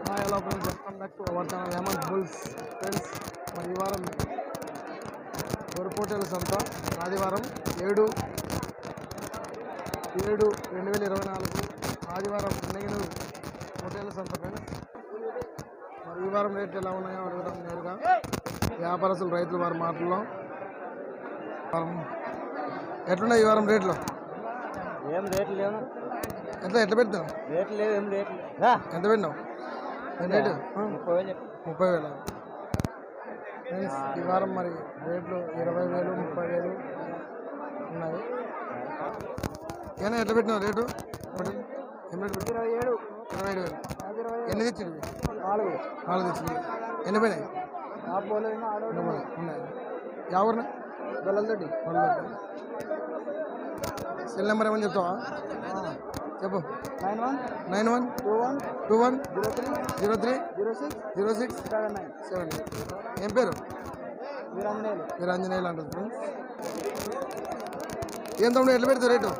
Hi hello friends welcome back to our channel bulls friends మరి ఈ వారం గొరపోటేల సంత ఆదివారం ఏడు ఏడు రెండు వేల ఇరవై నాలుగు ఆదివారం నెగినూరు హోటల్ సంత ఫ్రెండ్స్ మరి ఈ వారం రేట్లు ఎలా ఉన్నాయో అడుగుదాం నేరుగా వ్యాపారస్తులు రైతులు వారి మాటల్లో. వారం. ఎట్లున్నాయి ఈ వారం రేట్లు? ఏం రేట్లు లేవు. ఎట్లా ఎట్లా పెడతావు? రేట్లు లేవు ఏం రేట్లు ఎంత పెట్టినావు రేటు? ముప్పై వేలు. ముప్పై వేల? ఫ్రెండ్స్ ఈ వారం మరి రేట్లు ఇరవై వేలు ముప్పై వేలు ఉన్నాయి. ఏనా ఎట్లా పెట్టినావు రేటు? ఏం రేటు? ఇరవై ఏడు. ఇరవై ఏడు వేలు. ఎన్ని తెచ్చింది నాలుగు. నాలుగు తెచ్చింది ఎన్ని పోయినాయి? ఆ పోలేదు ఆడో ఎన్ని పోయినాయి? ఉన్నాయి. ఎవరినా గొల్లలతోటి. సెల్ నెంబర్ ఏమని చెప్తావా? చెప్పు. Nine one nine one two one two one zero three zero three zero six zero six seven nine seven ఏం పేరు? వీరాంజనేయులు. మీరు ఆంజనేయులు అంటారు ఫ్రెండ్స్. ఏం తమ్ముడు ఎట్లా పెడతావు రేటు?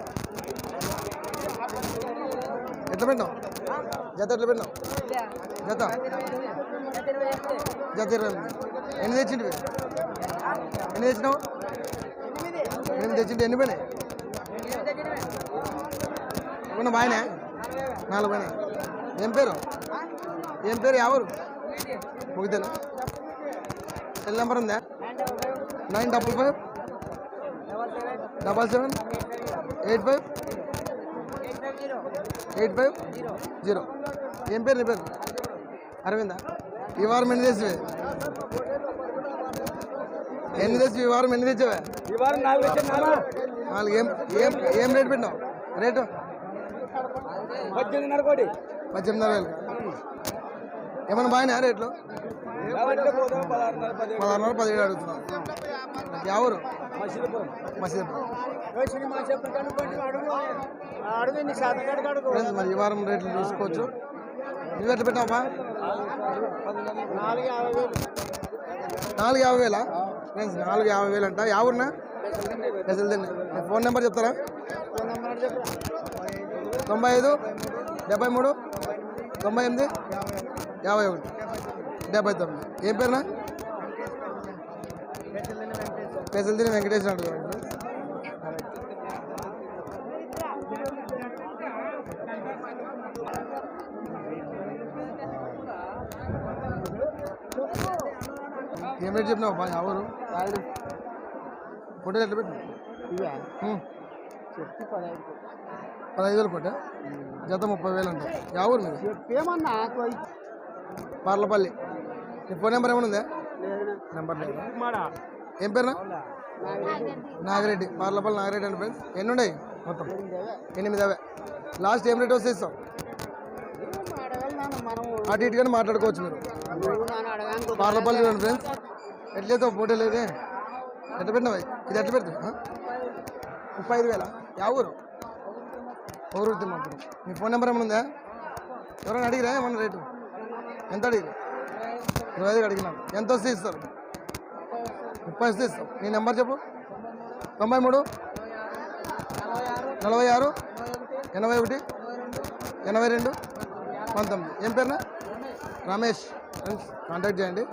ఎట్లా పెట్టావు జత ఎట్లా పెట్టావు జత? జత ఇరవై. ఎన్ని తెచ్చింటివి? ఎన్ని తెచ్చినావు? ఎన్ని తెచ్చింటి ఎన్ని పోయినాయి? ఉన్న బాగానే నాలుగు పోయినాయి ఏం పేరు? ఏం పేరు? ఎవరు? ముగితేనా? సెల్ నెంబర్ ఉందా? Nine double five? Double seven? Eight five? Eight five? Zero. ఏం పేరు నీ పేరు? అరవిందా? ఈ వారం ఎన్ని తెచ్చివే ఎన్ని తెచ్చి ఈ వారం ఎన్ని తెచ్చావే నాలుగు. ఏం ఏం ఏం రేట్ పెట్టినావు? రేటు? పద్దెనిమిదిన్నర కోటి పద్దెనిమిది వేలు ఏమన్నా బాగానే రేట్లు? పదహారున్నర పది పదహారు పదిహేడు. అడుగుతున్నాను ఎవరు మసీదు మరి ఈ వారం రేట్లు చూసుకోవచ్చు. నువ్వు ఎట్లా పెట్టావా నాలుగు యాభై వేలు. ఫ్రెండ్స్ నాలుగు యాభై వేలు అంట. యావున్నా అసలు నీ ఫోన్ నెంబర్ చెప్తారా? తొంభై ఐదు డెబ్బై మూడు తొంభై ఎనిమిది యాభై ఒకటి డెబ్బై తొమ్మిది. ఏం పేరునా? పెసలు తిని వెంకటేశ్వర అడుగు ఏం రేట్ చెప్పినావు? ఎవరు? ఫోటోలు ఎట్లా. చెప్పి పదహైదు వేలు కొట్టా జత ముప్పై వేలు అంట. యా ఊరు మీరు చెప్పేమన్నా పార్లపల్లి. నీ ఫోన్ నెంబర్ ఏమైనా ఉందా? నెంబర్ లేదు. ఏం పేరునా నాగిరెడ్డి. పార్లపల్లి నాగిరెడ్డి అండి ఫ్రెండ్స్ ఎన్ని ఉన్నాయి? మొత్తం. ఎనిమిది అవే లాస్ట్ ఏం రేట్ వస్తే ఇస్తాం? అటు ఇటుగానే మాట్లాడుకోవచ్చు మీరు. పార్లపల్లి చూడండి ఫ్రెండ్స్ ఎట్లయితే ఫోటో లేదే ఎట్లా పెట్టినావు? ఇది ఎట్లా పెడతావు? ముప్పై ఐదు వేల. యా ఊరు? ఊరు మాట్లాడు మీ ఫోన్ నెంబర్ ఏమైనా ఉందా? ఎవరైనా అడిగిరా ఏమన్నా రేటు? ఎంత అడిగిరు? ఇరవై ఐదు అడిగినాను ఎంత వస్తే ఇస్తారు? ముప్పై వస్తే ఇస్తాం నీ నెంబర్ చెప్పు. తొంభై మూడు. నలభై ఆరు. ఎనభై ఒకటి. ఎనభై రెండు. పంతొమ్మిది. ఏం పేరునా? రమేష్. ఫ్రెండ్స్ కాంటాక్ట్ చేయండి.